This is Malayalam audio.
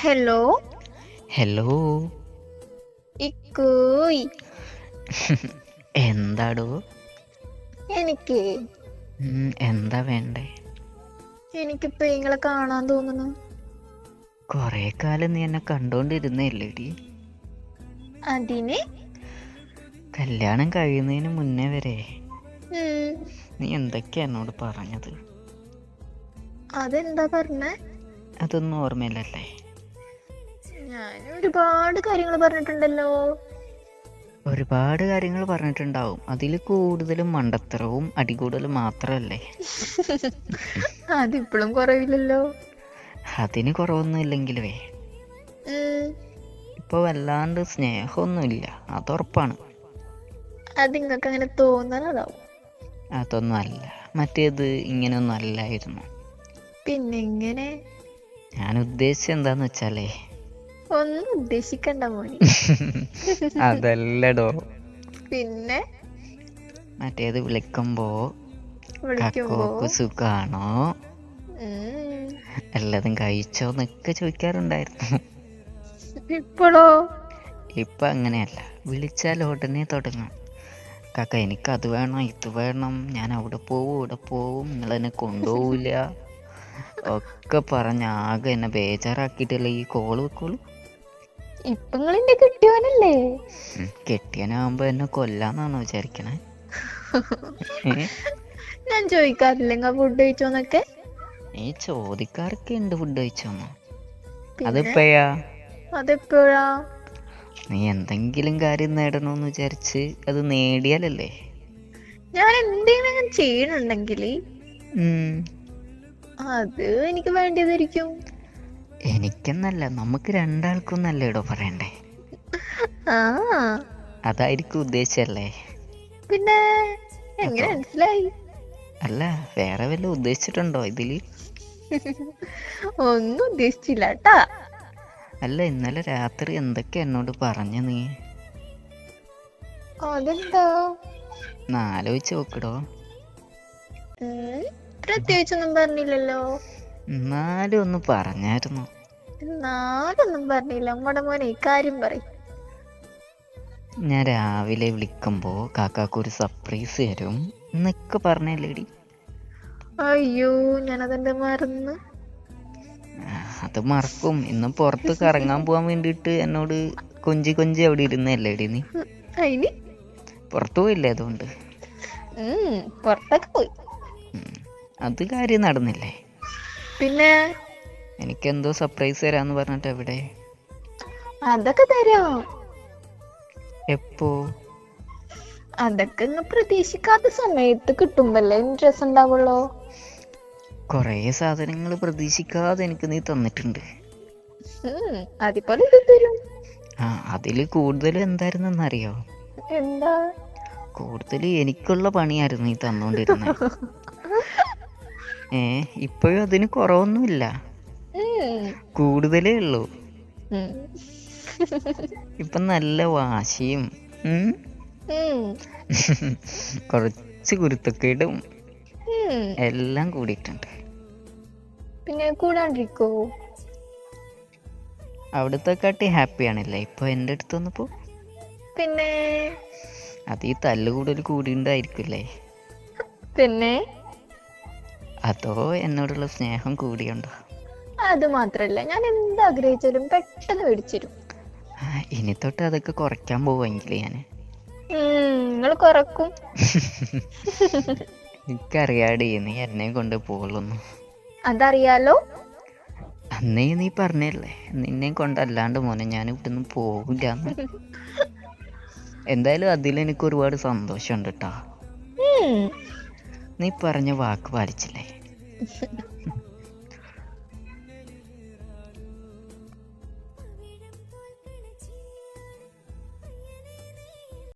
Hello hello ഇക്കോയ്. എന്താടോ? എനിക്ക്. ഉം, എന്താ വേണ്ടേ? എനിക്കിപ്പോ നിങ്ങളെ കാണാൻ തോന്നുന്നു. കൊറേ കാലം നീ എന്നെ കണ്ടോണ്ടിരുന്നേല്ലേടി? അതിന്? കല്യാണം കഴിയുന്നതിന് മുന്നേ വരെ. ഉം, നീ എന്തൊക്കെയാ എന്നോട് പറഞ്ഞത്? അതെന്താ പറഞ്ഞേ? അതൊന്നും ഓർമ്മയില്ലല്ലേ? ഞാൻ ഒരുപാട് കാര്യങ്ങൾ പറഞ്ഞിട്ടുണ്ടല്ലോ. ഒരുപാട് കാര്യങ്ങൾ പറഞ്ഞിട്ടുണ്ടാവും. അതിൽ കൂടുതലും മണ്ടത്തരവും അടികൂടലും മാത്രമല്ലേ അതിപ്പോഴും കുറവില്ലല്ലോ. അതിന് കുറവൊന്നും ഇല്ലെങ്കിലേ ഇപ്പൊ വല്ലാണ്ട് സ്നേഹമൊന്നുമില്ല ഇല്ല അത് നിങ്ങൾക്ക് അങ്ങനെ തോന്നണതാവും അതൊന്നും അല്ല. മറ്റേത് ഇങ്ങനെയൊന്നും അല്ലായിരുന്നു. പിന്നെ ഇങ്ങനെ ഞാൻ ഉദ്ദേശിച്ചത് എന്താന്ന് വെച്ചാലേ ഒന്നും ഉദ്ദേശിക്കണ്ട മോനി. അതല്ലടോ. പിന്നെ? മറ്റേത് വിളിക്കുമ്പോ സുഖാണോ? എല്ലാതും കഴിച്ചോ എന്നൊക്കെ ചോദിക്കാറുണ്ടായിരുന്നു. ഇപ്പോഴോ ഇപ്പൊ അങ്ങനെയല്ല. വിളിച്ചാൽ ഉടനെ തുടങ്ങും. കാക്ക എനിക്ക് അത് വേണം ഇത് വേണം. ഞാൻ അവിടെ പോവും ഇവിടെ പോവും. നിങ്ങൾ എന്നെ കൊണ്ടുപോവില്ല. ഒക്കെ പറഞ്ഞ് ആകെ എന്നെ ബേജാറാക്കിയിട്ടല്ലേ ഈ കോൾ വെക്കോളൂ ഇപ്പൊ നിങ്ങളെന്റെ കിട്ടിയവനല്ലേ കെട്ടിയനാവുമ്പോ എന്നെ കൊല്ലാന്നാണോ വിചാരിക്കണേ? ഞാൻ ചോദിക്കാറില്ല ഫുഡ് കഴിച്ചോന്നൊക്കെ? നീ ചോദിക്കാറൊക്കെ ഉണ്ട് ഫുഡ് കഴിച്ചോന്ന് അതിപ്പോഴാ? അതെപ്പോഴാ? നീ എന്തെങ്കിലും കാര്യം നേടണമെന്ന് വിചാരിച്ച് അത് നേടിയാലല്ലേ? ഞാൻ എന്തെങ്കിലും ചെയ്യണുണ്ടെങ്കിൽ. അത് എനിക്ക് വേണ്ടിയതായിരിക്കും. എനിക്കെന്നല്ല നമുക്ക് രണ്ടാൾക്കും നല്ലേടോ പറയണ്ടേ അതായിരിക്കും ഉദ്ദേശിച്ചല്ലേ? പിന്നെ എങ്ങനെ മനസ്സിലായി? അല്ല വേറെ വല്ല ഉദ്ദേശിച്ചിട്ടുണ്ടോ ഇതിൽ? ഒന്നും ഉദ്ദേശിച്ചില്ല കേട്ടാ അല്ല ഇന്നലെ രാത്രി എന്തൊക്കെ എന്നോട് പറഞ്ഞ നീ? അതെന്താ? നാലോചിച്ച് ആലോചിച്ച് നോക്കടോ. പ്രത്യേകിച്ചൊന്നും പറഞ്ഞില്ലല്ലോ. എന്നാലും ഒന്ന് പറഞ്ഞായിരുന്നു. എന്നാലൊന്നും പറഞ്ഞില്ല. നമ്മുടെ മോനെ കാര്യം പറയും. ഞാൻ രാവിലെ വിളിക്കുമ്പോ കാക്കാക്ക് ഒരു സർപ്രൈസ് തരും എന്നൊക്കെ പറഞ്ഞല്ലേടി. അയ്യോ ഞാൻ മറന്ന്? മറന്നു അത് മറക്കും. ഇന്ന് പുറത്ത് കറങ്ങാൻ പോവാൻ വേണ്ടിട്ട് എന്നോട് കൊഞ്ചി കൊഞ്ചി അവിടെ ഇരുന്നല്ലേടി നീ? അതിന് പുറത്തു പോയില്ലേ അതുകൊണ്ട്? പുറത്തൊക്കെ പോയി. അത് കാര്യം നടന്നില്ലേ? പിന്നെ എനിക്കെന്തോ സർപ്രൈസ് തരാന്ന് പറഞ്ഞിട്ട് എവിടെ? അതൊക്കെ തരോ? എപ്പോ? അതൊക്കെ ഇങ്ങ് പ്രതീക്ഷിക്കാത്ത സമയത്ത് കിട്ടുമ്പല്ലേ ഇൻട്രസ്റ്റ് ഉണ്ടാവുള്ളോ കൊറേ സാധനങ്ങൾ പ്രതീക്ഷിക്കാതെ എനിക്ക് നീ തന്നിട്ടുണ്ട്. അതിപ്പോലെ ഇത് തരും. ആ അതിൽ കൂടുതൽ എന്തായിരുന്നെന്നറിയോ? എന്താ? കൂടുതൽ എനിക്കുള്ള പണിയായിരുന്നു നീ തന്നോണ്ടിരുന്നത് ഏ ഇപ്പോഴും അതിന് കുറവൊന്നുമില്ല. കൂടുതലേ ഉള്ളൂ. ഇപ്പൊ നല്ല വാശിയും കുറച്ച് കുരുത്തക്കേടും. എല്ലാം കൂടിയിട്ടുണ്ട്. പിന്നെ കൂടാണ്ടിരിക്കോ? അവിടുത്തെ കാട്ടി ഹാപ്പിയാണല്ലേ ഇപ്പൊ എന്റെ അടുത്ത് വന്നപ്പോ? പിന്നെ? അത് ഈ തല്ലുകൂടൽ കൂടിയുണ്ടായിരിക്കില്ലേ പിന്നെ? അതോ എന്നോടുള്ള സ്നേഹം കൂടിയുണ്ടോ? അത് മാത്രല്ല ഞാൻ എന്ത് ആഗ്രഹിച്ചാലും പെട്ടെന്ന് മേടിച്ചു ഇനി തൊട്ട് അതൊക്കെ കുറയ്ക്കാൻ പോവെങ്കിൽ ഞാൻ നിങ്ങൾ കുറക്കും. എനിക്കറിയാടി നീ എന്നെ കൊണ്ട് പോകുള്ളൂ അതറിയാലോ? അന്നേ നീ പറഞ്ഞല്ലേ നിന്നെ കൊണ്ടല്ലാണ്ട് മോനെ ഞാൻ ഇവിടുന്ന് പോകില്ല എന്തായാലും അതിൽ എനിക്ക് ഒരുപാട് സന്തോഷമുണ്ട് കേട്ടോ നീ പറഞ്ഞ വാക്ക് പാലിച്ചില്ലേ?